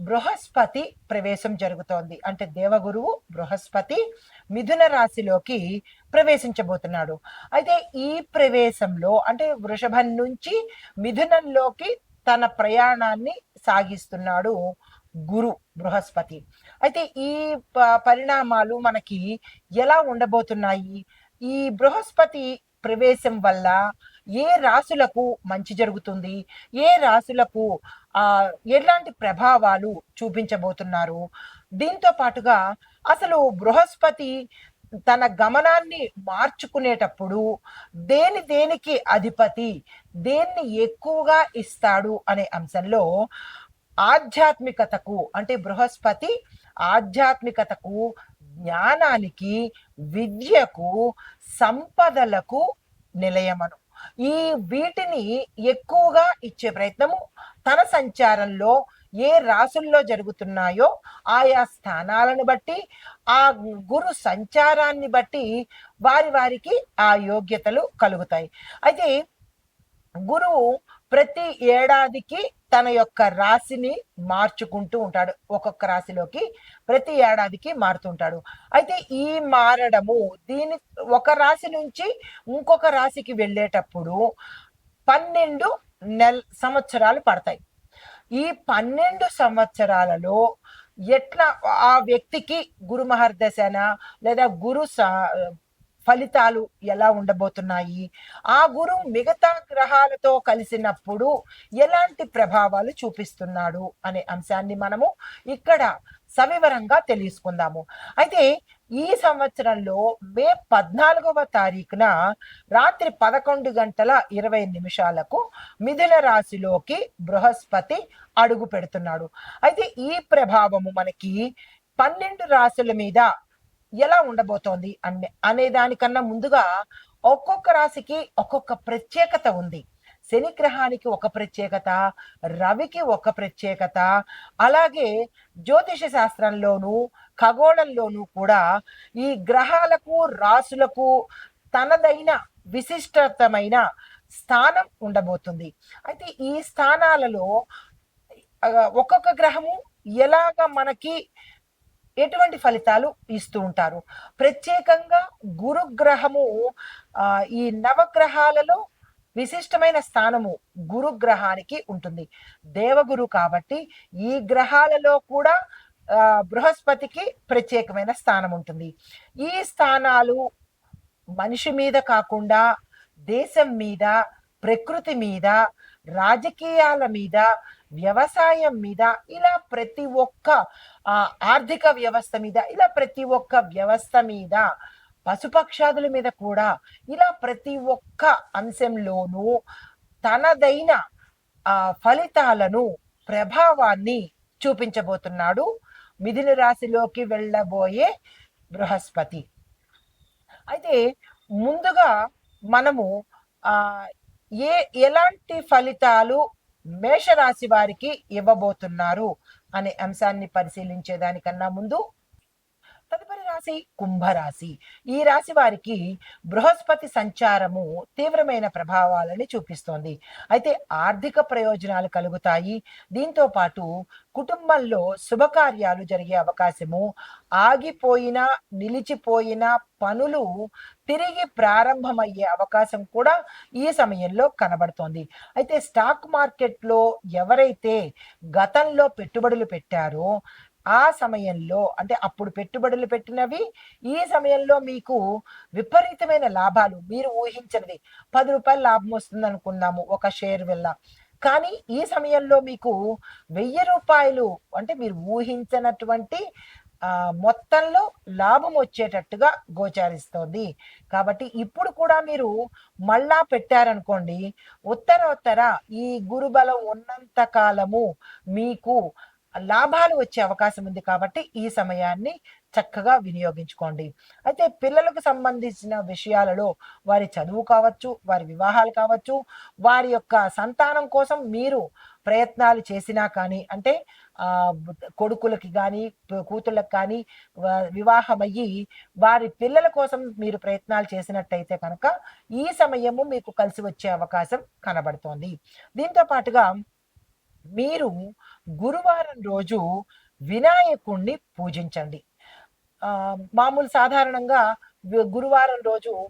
బృహస్పతి ప్రవేశం జరుగుతోంది. అంటే దేవగురువు బృహస్పతి మిథున రాశిలోకి ప్రవేశించబోతున్నాడు. అయితే ఈ ప్రవేశంలో అంటే వృషభం నుంచి మిథునంలోకి తన ప్రయాణాన్ని సాగిస్తున్నాడు గురు బృహస్పతి. అయితే ఈ ప- పరిణామాలు మనకి ఎలా ఉండబోతున్నాయి? ఈ బృహస్పతి ప్రవేశం వల్ల ఏ రాశులకు మంచి జరుగుతుంది? ఏ రాశులకు ఎలాంటి ప్రభావాలు చూపించబోతున్నారు? దీంతో పాటుగా అసలు బృహస్పతి తన గమనాన్ని మార్చుకునేటప్పుడు దేని దేనికి అధిపతి దేన్ని ఎక్కువగా ఇస్తాడు అనే అంశంలో ఆధ్యాత్మికతకు అంటే బృహస్పతి ఆధ్యాత్మికతకు జ్ఞానానికి విద్యకు సంపదలకు నిలయమను. ఈ వీటిని ఎక్కువగా ఇచ్చే ప్రయత్నము తన సంచారంలో ఏ రాసుల్లో జరుగుతున్నాయో ఆయా స్థానాలను బట్టి ఆ గురు సంచారాన్ని బట్టి వారి వారికి ఆ యోగ్యతలు కలుగుతాయి. అయితే గురువు ప్రతి ఏడాదికి తన యొక్క రాశిని మార్చుకుంటూ ఉంటాడు. ఒక్కొక్క రాశిలోకి ప్రతి ఏడాదికి మారుతుంటాడు అయితే ఈ మారడము దీని ఒక రాశి నుంచి ఇంకొక రాశికి వెళ్ళేటప్పుడు పన్నెండు నెల సంవత్సరాలు పడతాయి. ఈ పన్నెండు సంవత్సరాలలో ఎట్లా ఆ వ్యక్తికి గురు మహర్దశన లేదా గురు ఫలితాలు ఎలా ఉండబోతున్నాయి? ఆ గురు మిగతా గ్రహాలతో కలిసినప్పుడు ఎలాంటి ప్రభావాలు చూపిస్తున్నాడు అనే అంశాన్ని మనము ఇక్కడ సవివరంగా తెలుసుకుందాము. అయితే ఈ సంవత్సరంలో మే పద్నాలుగవ తారీఖున రాత్రి పదకొండు గంటల ఇరవై నిమిషాలకు మిథున రాశిలోకి బృహస్పతి అడుగు పెడుతున్నాడు. అయితే ఈ ప్రభావము మనకి పన్నెండు రాశుల మీద ఎలా ఉండబోతోంది అనే అనే దానికన్నా ముందుగా ఒక్కొక్క రాశికి ఒక్కొక్క ప్రత్యేకత ఉంది. శని గ్రహానికి ఒక ప్రత్యేకత రవికి ఒక ప్రత్యేకత అలాగే జ్యోతిష శాస్త్రంలోనూ ఖగోళంలోనూ కూడా ఈ గ్రహాలకు రాసులకు తనదైన విశిష్టతమైన స్థానం ఉండబోతుంది. అయితే ఈ స్థానాలలో ఒక్కొక్క గ్రహము ఎలాగ మనకి ఎటువంటి ఫలితాలు ఇస్తూ ఉంటారు? ప్రత్యేకంగా గురుగ్రహము ఈ నవగ్రహాలలో విశిష్టమైన స్థానము గురుగ్రహానికి ఉంటుంది. దేవగురు కాబట్టి ఈ గ్రహాలలో కూడా బృహస్పతికి ప్రత్యేకమైన స్థానం ఉంటుంది. ఈ స్థానాలు మనిషి మీద కాకుండా దేశం మీద ప్రకృతి మీద రాజకీయాల మీద వ్యవసాయం మీద ఇలా ప్రతి ఒక్క ఆర్థిక వ్యవస్థ మీద ఇలా ప్రతి ఒక్క వ్యవస్థ మీద పశుపక్షాదుల మీద కూడా ఇలా ప్రతి ఒక్క అంశంలోనూ తనదైన ఆ ఫలితాలను ప్రభావాన్ని చూపించబోతున్నాడు మిథున రాశిలోకి వెళ్ళబోయే బృహస్పతి. అయితే ముందుగా మనము ఆ ఏ ఎలాంటి ఫలితాలు మేషరాశి వారికి ఇవ్వబోతున్నారు అనే అంశాన్ని పరిశీలించే దానికన్నా ముందు రాశి? కుంభరాశి. ఈ రాశి వారికి బృహస్పతి సంచారము తీవ్రమైన ప్రభావాలని చూపిస్తోంది. అయితే ఆర్థిక ప్రయోజనాలు కలుగుతాయి. దీంతో పాటు కుటుంబంలో శుభకార్యాలు జరిగే అవకాశము ఆగిపోయిన నిలిచిపోయిన పనులు తిరిగి ప్రారంభమయ్యే అవకాశం కూడా ఈ సమయంలో కనబడుతోంది. అయితే స్టాక్ మార్కెట్లో ఎవరైతే గతంలో పెట్టుబడులు పెట్టారో ఆ సమయంలో అంటే అప్పుడు పెట్టుబడులు పెట్టినవి ఈ సమయంలో మీకు విపరీతమైన లాభాలు మీరు ఊహించినది. పది రూపాయలు లాభం వస్తుంది అనుకున్నాము ఒక షేర్ వల్ల. కానీ ఈ సమయంలో మీకు వెయ్యి రూపాయలు అంటే మీరు ఊహించినటువంటి మొత్తంలో లాభం వచ్చేటట్టుగా గోచారిస్తోంది. కాబట్టి ఇప్పుడు కూడా మీరు మళ్ళా పెట్టారనుకోండి ఉత్తర ఉత్తర ఈ గురుబలం ఉన్నంత కాలము మీకు లాభాలు వచ్చే అవకాశం ఉంది కాబట్టి ఈ సమయాన్ని చక్కగా వినియోగించుకోండి. అయితే పిల్లలకు సంబంధించిన విషయాలలో వారి చదువు కావచ్చు వారి వివాహాలు కావచ్చు వారి యొక్క సంతానం కోసం మీరు ప్రయత్నాలు చేసినా కానీ అంటే ఆ కొడుకులకి కానీ కూతుళ్ళకి కానీ వివాహమయ్యి వారి పిల్లల కోసం మీరు ప్రయత్నాలు చేసినట్టయితే కనుక ఈ సమయము మీకు కలిసి వచ్చే అవకాశం కనబడుతోంది. దీంతో పాటుగా మీరు గురువారం రోజు వినాయకుణ్ణి పూజించండి. మామూలు సాధారణంగా గురువారం రోజు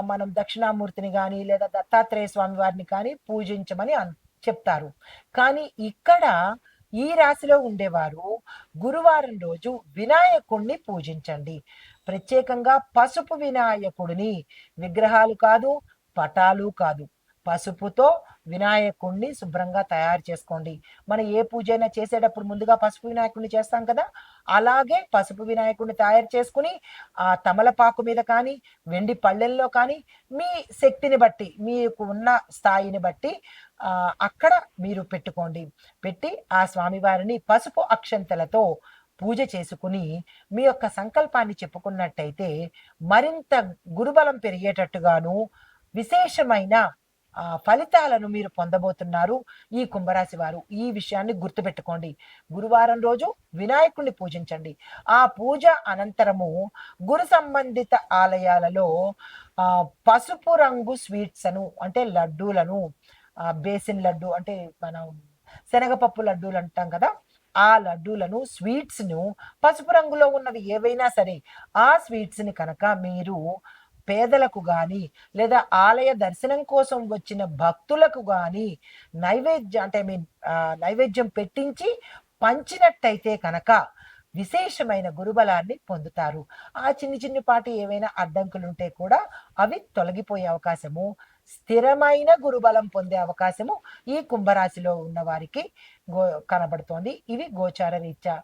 మనం దక్షిణామూర్తిని కానీ లేదా దత్తాత్రేయ స్వామి వారిని కానీ పూజించమని అన్- చెప్తారు. కానీ ఇక్కడ ఈ రాశిలో ఉండేవారు గురువారం రోజు వినాయకుణ్ణి పూజించండి. ప్రత్యేకంగా పసుపు వినాయకుడిని విగ్రహాలు కాదు పటాలు కాదు. పసుపుతో వినాయకుడిని శుభ్రంగా తయారు చేసుకోండి. మనం ఏ పూజ అయినా చేసేటప్పుడు ముందుగా పసుపు వినాయకుడిని చేస్తాం కదా? అలాగే పసుపు వినాయకుడిని తయారు చేసుకుని ఆ తమలపాకు మీద కానీ వెండి పళ్ళెల్లో కానీ మీ శక్తిని బట్టి మీకు ఉన్న స్థాయిని బట్టి ఆ అక్కడ మీరు పెట్టుకోండి. పెట్టి ఆ స్వామివారిని పసుపు అక్షంతలతో పూజ చేసుకుని మీ యొక్క సంకల్పాన్ని చెప్పుకున్నట్టయితే మరింత గురుబలం పెరిగేటట్టుగాను విశేషమైన ఫలితాలను మీరు పొందబోతున్నారు ఈ కుంభరాశి వారు ఈ విషయాన్ని గుర్తుపెట్టుకోండి. గురువారం రోజు వినాయకుడిని పూజించండి. ఆ పూజ అనంతరము గురు సంబంధిత ఆలయాలలో ఆ పసుపు రంగు స్వీట్స్ అను అంటే లడ్డూలను ఆ, బేసిన్ లడ్డు అంటే మనం శనగపప్పు లడ్డూలు అంటాం కదా ఆ లడ్డూలను స్వీట్స్ను పసుపు రంగులో ఉన్నవి ఏవైనా సరే ఆ స్వీట్స్ని కనుక మీరు పేదలకు గాని లేదా ఆలయ దర్శనం కోసం వచ్చిన భక్తులకు గాని నైవేద్యం అంటే ఐ మీన్ నైవేద్యం పెట్టించి పంచినట్టయితే కనుక విశేషమైన గురుబలాన్ని పొందుతారు. ఆ చిన్ని చిన్ని పాటి ఏవైనా అడ్డంకులు ఉంటే కూడా అవి తొలగిపోయే అవకాశము స్థిరమైన గురుబలం పొందే అవకాశము ఈ కుంభరాశిలో ఉన్న వారికి గో కనబడుతోంది. ఇవి గోచార రీత్యా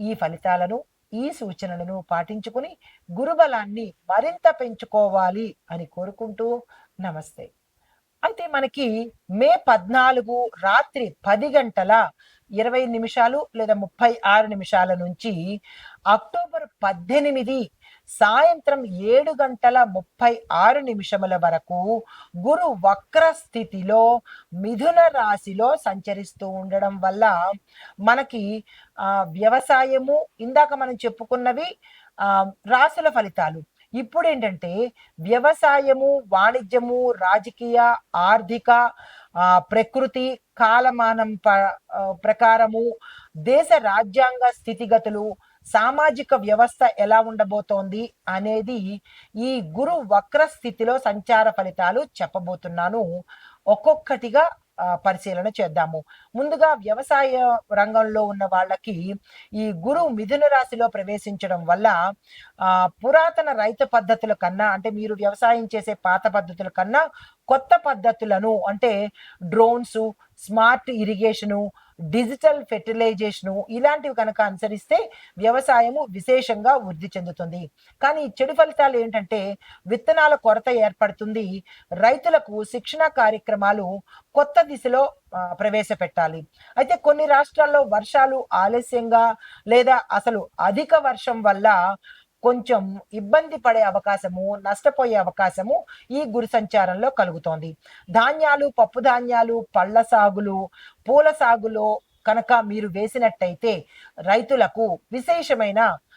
ఈ ఫలితాలను ఈ సూచనలను పాటించుకుని గురుబలాన్ని మరింత పెంచుకోవాలి అని కోరుకుంటూ నమస్తే. అయితే మనకి మే పద్నాలుగు రాత్రి పది గంటల ఇరవై నిమిషాలు లేదా ముప్పై ఆరు నిమిషాల నుంచి అక్టోబర్ పద్దెనిమిది సాయంత్రం ఏడు గంటల ముప్పై ఆరు నిమిషముల వరకు గురు వక్ర స్థితిలో మిథున రాశిలో సంచరిస్తూ ఉండడం వల్ల మనకి ఆ వ్యవసాయము ఇందాక మనం చెప్పుకున్నవి ఆ రాసుల ఫలితాలు. ఇప్పుడు ఏంటంటే వ్యవసాయము వాణిజ్యము రాజకీయ ఆర్థిక ప్రకృతి కాలమానం ప- ప్రకారము దేశ రాజ్యాంగ స్థితిగతులు సామాజిక వ్యవస్థ ఎలా ఉండబోతోంది అనేది ఈ గురు వక్ర స్థితిలో సంచార ఫలితాలు చెప్పబోతున్నాను. ఒక్కొక్కటిగా పరిశీలన చేద్దాము. ముందుగా వ్యవసాయ రంగంలో ఉన్న వాళ్ళకి ఈ గురు మిథున రాశిలో ప్రవేశించడం వల్ల పురాతన రైతు పద్ధతుల కన్నా అంటే మీరు వ్యవసాయం చేసే పాత పద్ధతుల కన్నా కొత్త పద్ధతులను అంటే drones smart irrigation digital fertilisation ఇలాంటివి కనుక అనుసరిస్తే వ్యవసాయము విశేషంగా వృద్ధి చెందుతుంది. కానీ చెడు ఫలితాలు ఏంటంటే విత్తనాల కొరత ఏర్పడుతుంది. రైతులకు శిక్షణ కార్యక్రమాలు కొత్త దిశలో ప్రవేశపెట్టాలి. అయితే కొన్ని రాష్ట్రాల్లో వర్షాలు ఆలస్యంగా లేదా అసలు అధిక వర్షం వల్ల కొంచెం ఇబ్బంది పడే అవకాశము నష్టపోయే అవకాశము ఈ గురి సంచారంలో కలుగుతోంది. ధాన్యాలు పప్పు ధాన్యాలు పళ్ళ సాగులు పూల సాగులో కనుక మీరు వేసినట్టయితే రైతులకు విశేషమైన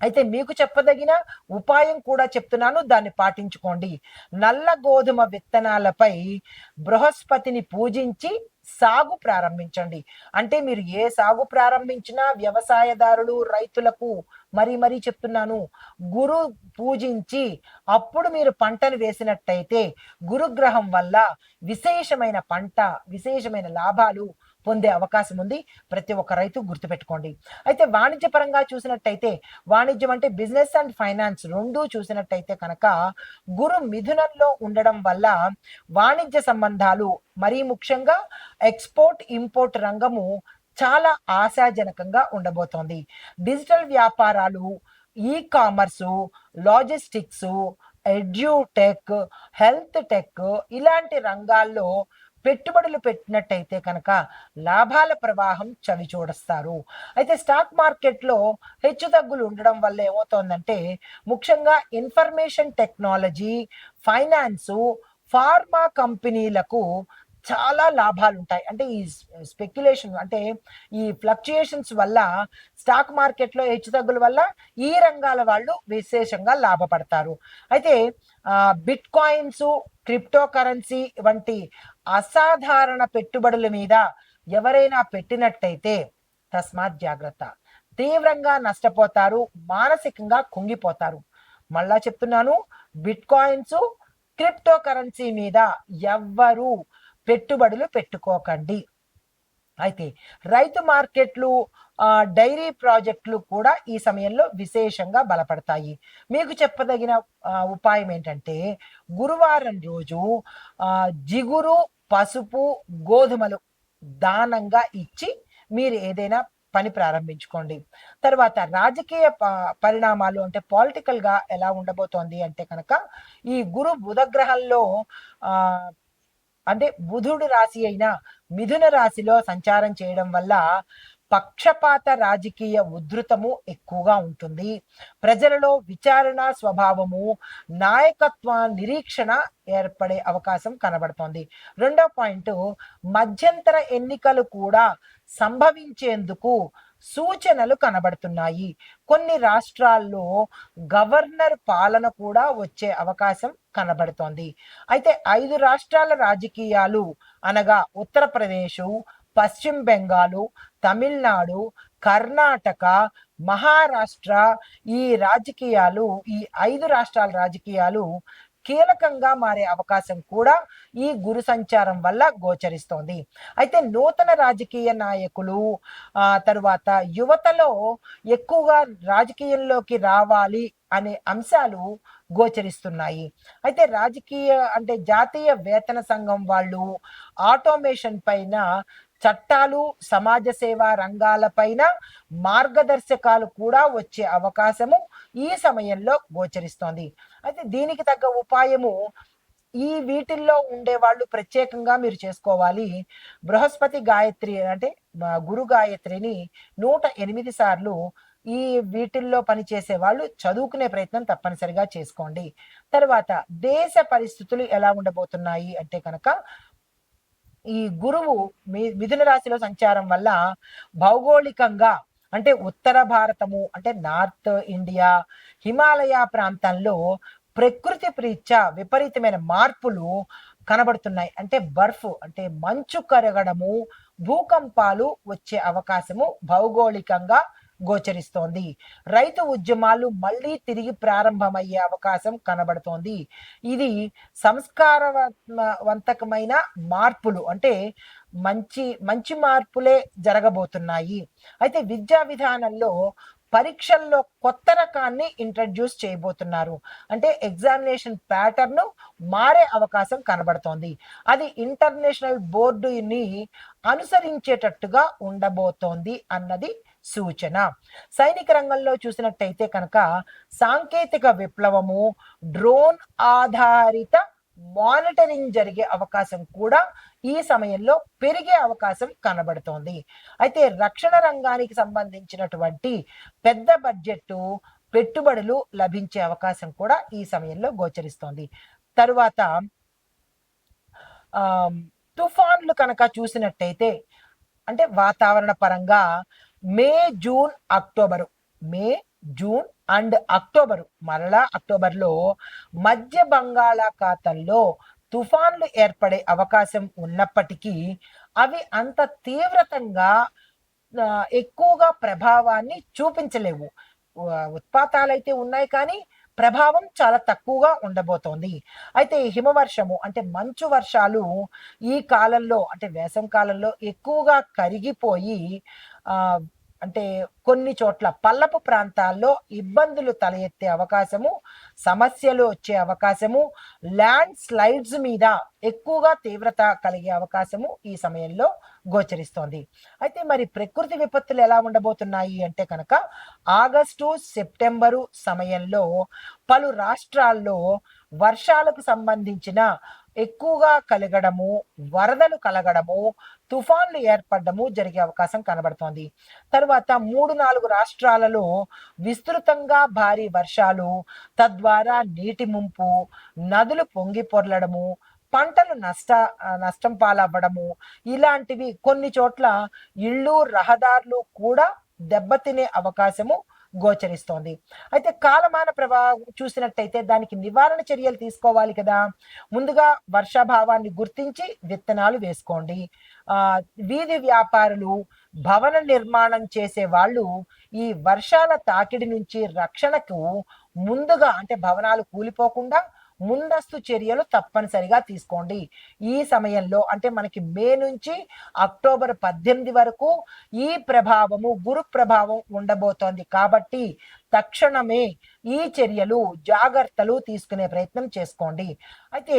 అయితే మీకు చెప్పదగిన ఉపాయం కూడా చెప్తున్నాను దాన్ని పాటించుకోండి. నల్ల గోధుమ విత్తనాలపై బృహస్పతిని పూజించి సాగు ప్రారంభించండి. అంటే మీరు ఏ సాగు ప్రారంభించినా వ్యవసాయదారులు రైతులకు మరీ మరీ చెప్తున్నాను గురు పూజించి అప్పుడు మీరు పంటను వేసినట్టయితే గురుగ్రహం వల్ల విశేషమైన పంట విశేషమైన లాభాలు పొందే అవకాశం ఉంది. ప్రతి ఒక్క రైతు గుర్తుపెట్టుకోండి. అయితే వాణిజ్య పరంగా చూసినట్టయితే వాణిజ్యం అంటే బిజినెస్ అండ్ ఫైనాన్స్ రెండూ చూసినట్టయితే కనుక గురు మిథునంలో ఉండడం వల్ల వాణిజ్య సంబంధాలు మరీ ముఖ్యంగా ఎక్స్పోర్ట్ ఇంపోర్ట్ రంగము చాలా ఆశాజనకంగా ఉండబోతోంది. డిజిటల్ వ్యాపారాలు e-commerce logistics edtech health tech ఇలాంటి రంగాల్లో పెట్టుబడులు పెట్టినట్టయితే కనుక లాభాల ప్రవాహం చవి చూడస్తారు. అయితే స్టాక్ మార్కెట్లో హెచ్చుతగ్గులు ఉండడం వల్ల ఏమవుతోందంటే ముఖ్యంగా ఇన్ఫర్మేషన్ టెక్నాలజీ ఫైనాన్సు ఫార్మా కంపెనీలకు చాలా లాభాలు ఉంటాయి. అంటే ఈ స్పెక్యులేషన్ అంటే ఈ ఫ్లక్చుయేషన్స్ వల్ల స్టాక్ మార్కెట్లో హెచ్చుతగ్గుల వల్ల ఈ రంగాల వాళ్ళు విశేషంగా లాభపడతారు. అయితే బిట్ కాయిన్స్ క్రిప్టో కరెన్సీ వంటి అసాధారణ పెట్టుబడుల మీద ఎవరైనా పెట్టినట్టయితే తస్మాత్ జాగ్రత్త. తీవ్రంగా నష్టపోతారు మానసికంగా కుంగిపోతారు. మళ్ళా చెప్తున్నాను బిట్ కాయిన్స్ క్రిప్టో కరెన్సీ మీద ఎవ్వరూ పెట్టుబడులు పెట్టుకోకండి. అయితే రైతు మార్కెట్లు డైరీ ప్రాజెక్టులు కూడా ఈ సమయంలో విశేషంగా బలపడతాయి. మీకు చెప్పదగిన ఉపాయం ఏంటంటే గురువారం రోజు జిగురు పసుపు గోధుమలు దానంగా ఇచ్చి మీరు ఏదైనా పని ప్రారంభించుకోండి. తర్వాత రాజకీయ ప- పరిణామాలు అంటే పాలిటికల్గా ఎలా ఉండబోతోంది అంటే కనుక ఈ గురు బుధగ్రహంలో ఆ అంటే బుధుడు రాశి అయిన మిథున రాశిలో సంచారం చేయడం వల్ల పక్షపాత రాజకీయ ఉధృతము ఎక్కువగా ఉంటుంది. ప్రజలలో విచారణ స్వభావము నాయకత్వ నిరీక్షణ ఏర్పడే అవకాశం కనబడుతోంది. రెండో పాయింట్ మధ్యంతర ఎన్నికలు కూడా సంభవించేందుకు సూచనలు కనబడుతున్నాయి. కొన్ని రాష్ట్రాల్లో గవర్నర్ పాలన కూడా వచ్చే అవకాశం కనబడుతోంది. అయితే ఐదు రాష్ట్రాల రాజకీయాలు అనగా ఉత్తరప్రదేశ్ పశ్చిమ బెంగాలు తమిళనాడు కర్ణాటక మహారాష్ట్ర ఈ రాజకీయాలు ఈ ఐదు రాష్ట్రాల రాజకీయాలు కీలకంగా మారే అవకాశం కూడా ఈ గురు సంచారం వల్ల గోచరిస్తోంది. అయితే నూతన రాజకీయ నాయకులు ఆ తరువాత యువతలో ఎక్కువగా రాజకీయంలోకి రావాలి అనే అంశాలు గోచరిస్తున్నాయి. అయితే రాజకీయ అంటే జాతీయ వేతన సంఘం వాళ్ళు ఆటోమేషన్ పైన చట్టాలు సమాజ సేవా రంగాలపైన మార్గదర్శకాలు కూడా వచ్చే అవకాశము ఈ సమయంలో గోచరిస్తోంది. అయితే దీనికి తగ్గ ఉపాయము ఈ వీటిల్లో ఉండే వాళ్ళు ప్రత్యేకంగా మీరు చేసుకోవాలి. బృహస్పతి గాయత్రి అంటే గురు గాయత్రిని నూట ఎనిమిది సార్లు ఈ వీటిల్లో పనిచేసే వాళ్ళు చదువుకునే ప్రయత్నం తప్పనిసరిగా చేసుకోండి. తర్వాత దేశ పరిస్థితులు ఎలా ఉండబోతున్నాయి అంటే కనుక ఈ గురువు మిథున రాశిలో సంచారం వల్ల భౌగోళికంగా అంటే ఉత్తర భారతము అంటే నార్త్ ఇండియా హిమాలయ ప్రాంతంలో ప్రకృతి ప్రీత్యా విపరీతమైన మార్పులు కనబడుతున్నాయి. అంటే బర్ఫ్ అంటే మంచు కరగడము భూకంపాలు వచ్చే అవకాశము భౌగోళికంగా గోచరిస్తోంది. రైతు ఉద్యమాలు మళ్ళీ తిరిగి ప్రారంభమయ్యే అవకాశం కనబడుతోంది. ఇది సంస్కారవంతకమైన మార్పులు. అంటే మంచి మంచి మార్పులే జరగబోతున్నాయి. అయితే విద్యా విధానంలో పరీక్షల్లో కొత్త రకాన్ని ఇంట్రడ్యూస్ చేయబోతున్నారు. అంటే ఎగ్జామినేషన్ ప్యాటర్న్ మారే అవకాశం కనబడుతోంది. అది ఇంటర్నేషనల్ బోర్డుని అనుసరించేటట్టుగా ఉండబోతోంది అన్నది సూచన. సైనిక రంగంలో చూసినట్టయితే కనుక సాంకేతిక విప్లవము డ్రోన్ ఆధారిత మానిటరింగ్ జరిగే అవకాశం కూడా ఈ సమయంలో పెరిగే అవకాశం కనబడుతోంది. అయితే రక్షణ రంగానికి సంబంధించినటువంటి పెద్ద బడ్జెట్ పెట్టుబడులు లభించే అవకాశం కూడా ఈ సమయంలో గోచరిస్తోంది. తరువాత ఆ తుఫాన్లు కనుక చూసినట్టయితే అంటే వాతావరణ పరంగా May June October May June and October మరలా అక్టోబర్లో మధ్య బంగాళాఖాతంలో తుఫాన్లు ఏర్పడే అవకాశం ఉన్నప్పటికీ అవి అంత తీవ్రతంగా ఎక్కువగా ప్రభావాన్ని చూపించలేవు. ఉత్పాతాలు ఉత్పాతాలైతే ఉన్నాయి కానీ ప్రభావం చాలా తక్కువగా ఉండబోతోంది. అయితే హిమవర్షము అంటే మంచు వర్షాలు ఈ కాలంలో అంటే వేసవ కాలంలో ఎక్కువగా కరిగిపోయి అంటే కొన్ని చోట్ల పల్లపు ప్రాంతాల్లో ఇబ్బందులు తల ఎత్తే అవకాశము సమస్యలు వచ్చే అవకాశము ల్యాండ్ స్లైడ్స్ మీద ఎక్కువగా తీవ్రత కలిగే అవకాశము ఈ సమయంలో గోచరిస్తోంది. అయితే మరి ప్రకృతి విపత్తులు ఎలా ఉండబోతున్నాయి అంటే కనుక ఆగస్టు సెప్టెంబరు సమయంలో పలు రాష్ట్రాల్లో వర్షాలకు సంబంధించిన ఎక్కువగా కలగడము వరదలు కలగడము తుఫాన్లు ఏర్పడము జరిగే అవకాశం కనబడుతోంది. తర్వాత మూడు నాలుగు రాష్ట్రాలలో విస్తృతంగా భారీ వర్షాలు తద్వారా నీటి ముంపు నదులు పొంగి పొర్లడము పంటలు నష్ట నష్టం పాలవ్వడము ఇలాంటివి కొన్ని చోట్ల ఇళ్ళు రహదారులు కూడా దెబ్బతినే అవకాశము గోచరిస్తోంది. అయితే కాలమాన ప్రభావం చూసినట్టయితే దానికి నివారణ చర్యలు తీసుకోవాలి కదా. ముందుగా వర్షాభావాన్ని గుర్తించి విత్తనాలు వేసుకోండి. ఆ వీధి వ్యాపారులు భవన నిర్మాణం చేసే వాళ్ళు ఈ వర్షాల తాకిడి నుంచి రక్షణకు ముందుగా అంటే భవనాలు కూలిపోకుండా ముందస్తు చర్యలు తప్పనిసరిగా తీసుకోండి. ఈ సమయంలో అంటే మనకి మే నుంచి అక్టోబర్ పద్దెనిమిది వరకు ఈ ప్రభావము గురు ప్రభావం ఉండబోతోంది. కాబట్టి తక్షణమే ఈ చర్యలు జాగ్రత్తలు తీసుకునే ప్రయత్నం చేసుకోండి. అయితే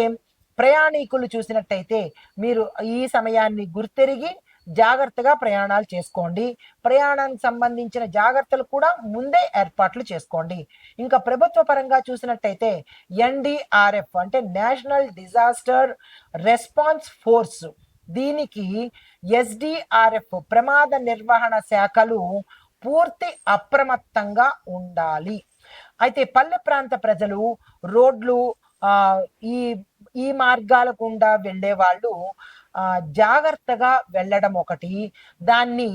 ప్రయాణికులు చూసినట్టయితే మీరు ఈ సమయాన్ని గుర్తెరిగి జాగ్రత్తగా ప్రయాణాలు చేసుకోండి. ప్రయాణానికి సంబంధించిన జాగ్రత్తలు కూడా ముందే ఏర్పాట్లు చేసుకోండి. ఇంకా ప్రభుత్వ పరంగా చూసినట్టయితే ఎన్డిఆర్ఎఫ్ అంటే నేషనల్ డిజాస్టర్ రెస్పాన్స్ ఫోర్స్. దీనికి ఎస్డిఆర్ఎఫ్ ప్రమాద నిర్వహణ శాఖలు పూర్తి అప్రమత్తంగా ఉండాలి. అయితే పల్లె ప్రాంత ప్రజలు రోడ్లు ఈ ఈ మార్గాల గుండా వెళ్ళే వాళ్ళు జాగ్రత్తగా వెళ్ళడం ఒకటి. దాన్ని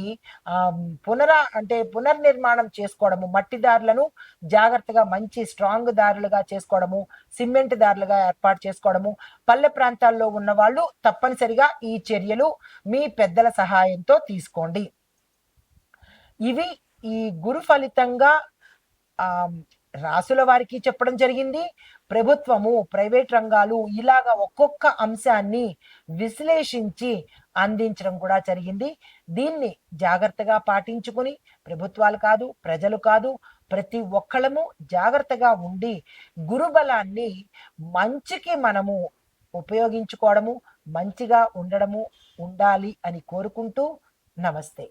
పునరా అంటే పునర్నిర్మాణం చేసుకోవడము మట్టి దారులను జాగ్రత్తగా మంచి స్ట్రాంగ్ దారులుగా చేసుకోవడము సిమెంట్ దారులుగా ఏర్పాటు చేసుకోవడము పల్లె ప్రాంతాల్లో ఉన్న వాళ్ళు తప్పనిసరిగా ఈ చర్యలు మీ పెద్దల సహాయంతో తీసుకోండి. ఇవి ఈ గురు ఫలితంగా రాసుల వారికి చెప్పడం జరిగింది. ప్రభుత్వము ప్రైవేట్ రంగాలు ఇలాగ ఒక్కొక్క అంశాన్ని విశ్లేషించి అందించడం కూడా జరిగింది. దీన్ని జాగ్రత్తగా పాటించుకుని ప్రభుత్వాలు కాదు ప్రజలు కాదు ప్రతి ఒక్కళ్ళము జాగ్రత్తగా ఉండి గురుబలాన్ని మంచికి మనము ఉపయోగించుకోవడము మంచిగా ఉండడము ఉండాలి అని కోరుకుంటూ నమస్తే.